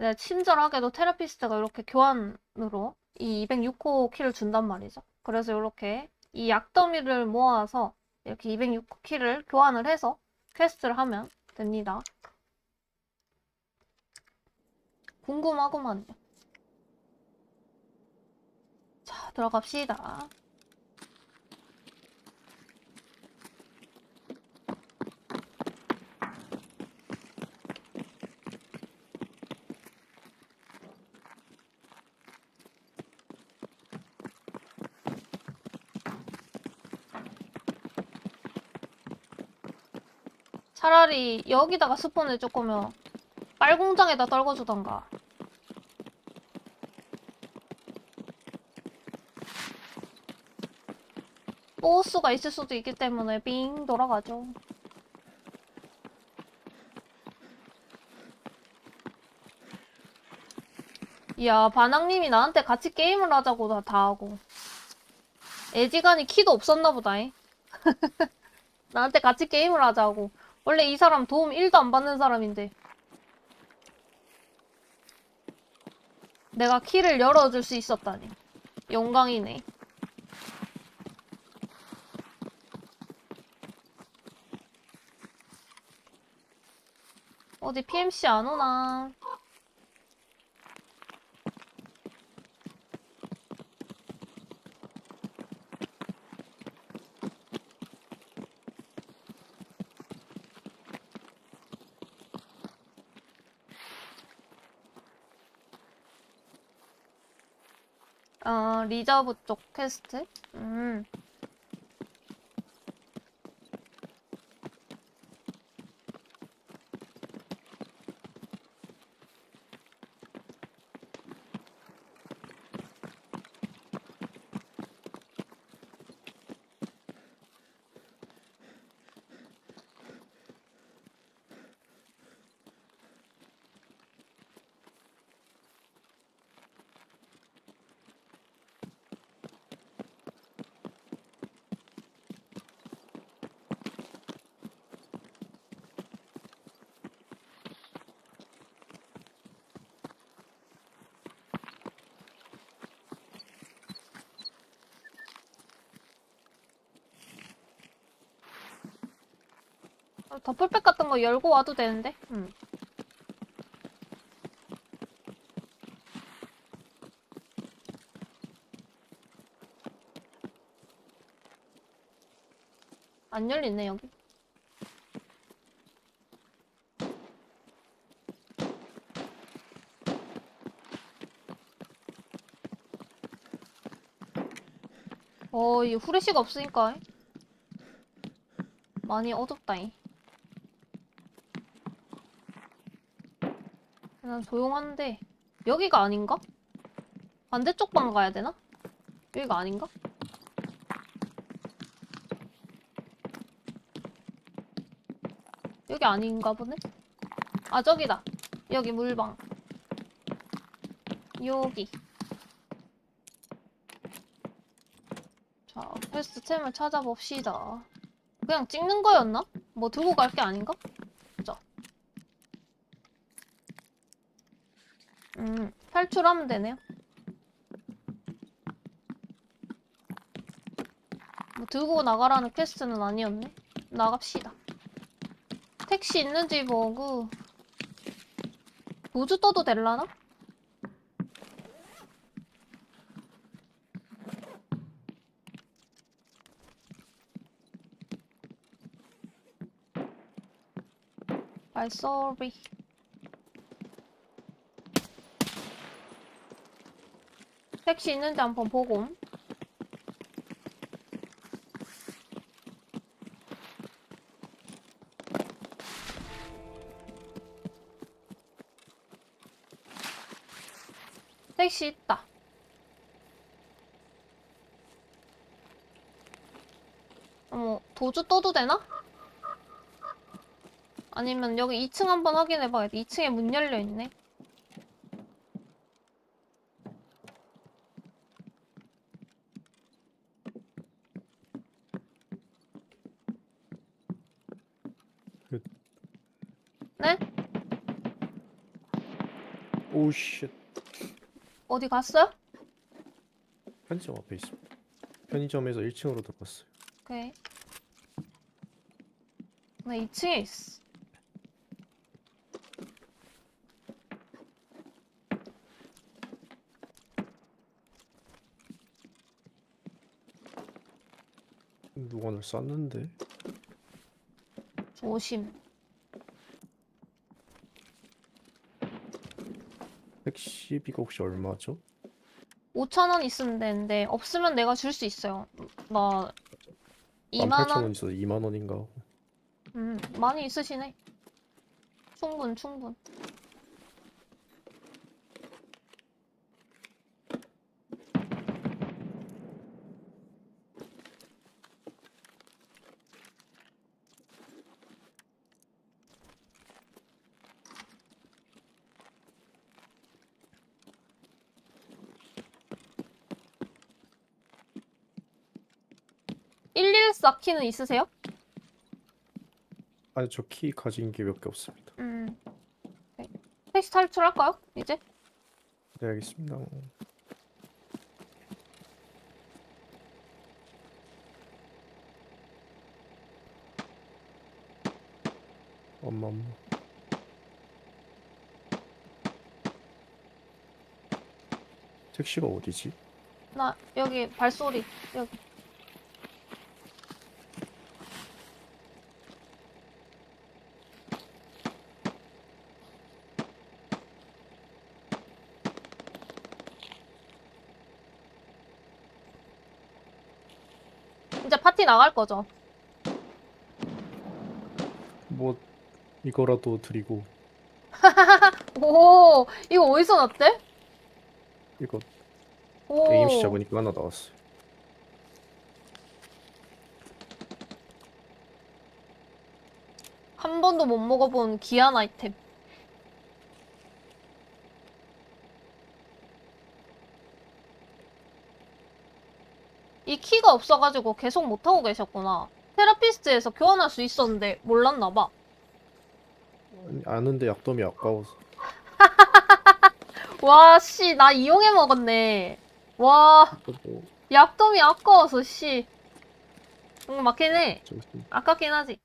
네, 친절하게도 테라피스트가 이렇게 교환으로 이 206호 키를 준단 말이죠. 그래서 이렇게 이 약더미를 모아서 이렇게 206호 키를 교환을 해서 퀘스트를 하면 됩니다. 궁금하구만요. 자, 들어갑시다. 차라리 여기다가 스폰 해줄 거면 빨공장에다 떨궈주던가. 보스가 있을 수도 있기 때문에 빙 돌아가죠. 이야, 반항님이 나한테 같이 게임을 하자고 다, 다 하고. 애지간히 키도 없었나 보다 잉. 나한테 같이 게임을 하자고. 원래 이 사람 도움 1도 안 받는 사람인데. 내가 키를 열어줄 수 있었다니. 영광이네. 어디 PMC 안 오나? 어, 리저브 쪽 퀘스트? 음. 더플백 같은 거 열고 와도 되는데? 음. 안 열리네, 여기. 어, 이 후레쉬가 없으니까 많이 어둡다잉. 난 조용한데 여기가 아닌가? 반대쪽 방 가야 되나? 여기가 아닌가? 여기 아닌가 보네? 아 저기다 여기 물방 여기 자 퀘스트 템을 찾아봅시다 그냥 찍는 거였나? 뭐 들고 갈 게 아닌가? 음, 탈출하면 되네요. 뭐 들고 나가라는 퀘스트는 아니었네. 나갑시다. 택시 있는지 보고 도주 떠도 될라나? 발소 택시 있는지 한번 보고. 택시 있다. 어머, 도주 떠도 되나? 아니면 여기 2층 한번 확인해봐야겠다. 2층에 문 열려있네. 그- 네? 오우 쉣. 어디 갔어요? 편의점 앞에 있습니다. 편의점에서 1층으로 들어갔어요. 오케이. 나 2층에 있어. 누가 날 쐈는데? 조심. 택시비가 혹시 얼마죠? 5,000원 있으면 되는데, 없으면 내가 줄 수 있어요. 나 2만 원? 18,000원 있어서 2만 원인가 하고. 음, 많이 있으시네. 충분, 충분. (114) 키는 있으세요? 아니 저 키 가진 게 몇 개 없습니다. 음. 네. 택시 탈출할까요? 이제? 네 알겠습니다. 엄마 엄마. 택시가 어디지? 나 여기 발소리 여기 이제 파티 나갈 거죠? 뭐 이거라도 드리고 오 이거 어디서 났대? 이거 오 AMC 잡으니까 하나 나왔어요. 한 번도 못 먹어본 귀한 아이템 이 키가 없어가지고 계속 못하고 계셨구나 테라피스트에서 교환할 수 있었는데 몰랐나봐 아는데 약점이 아까워서 와, 씨, 나 이용해 먹었네. 와, 약점이 아까워서, 씨. 응, 맞긴 해. 좀 아깝긴 하지.